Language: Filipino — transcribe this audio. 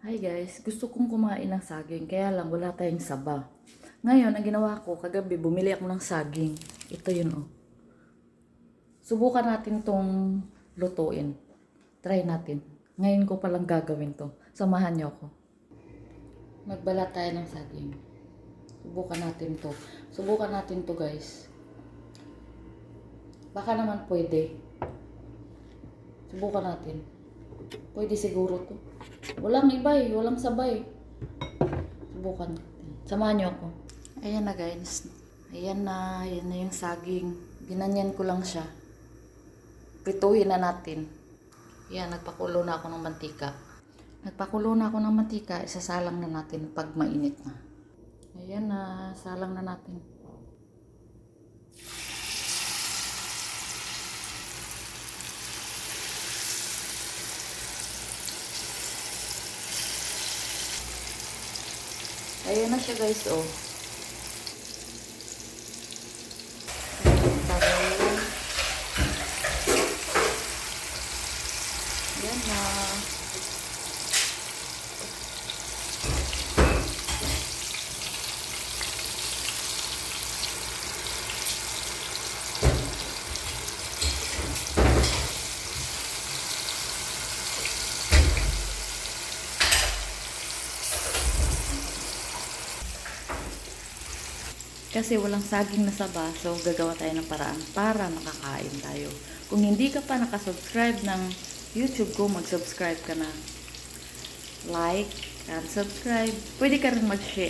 Hi guys, gusto kong kumain ng saging, kaya lang wala tayong saba. Ngayon, ang ginawa ko, kagabi bumili ako ng saging. Ito yun oh. Subukan natin tong lutuin. Try natin. Ngayon ko palang gagawin to. Samahan niyo ako. Magbalat tayo ng saging. Subukan natin to. Subukan natin to guys. Baka naman pwede. Subukan natin. Pwede siguro to. Walang iba eh. Walang sabay. Subukan natin. Samahan niyo ako. Ayan na guys. Ayan na. Ayan na yung saging. Ginanyan ko lang siya. Prituhin na natin. Ayan, nagpakulo na ako ng mantika. Nagpakulo na ako ng mantika. Isasalang na natin pag mainit na. Ayan na. Salang na natin. Ayan na siya guys, oh. Ayan, na. Kasi walang saging na saba, so gagawa tayo ng paraan para makakain tayo. Kung hindi ka pa nakasubscribe ng YouTube ko, mag-subscribe ka na. Like and subscribe. Pwede ka rin mag-share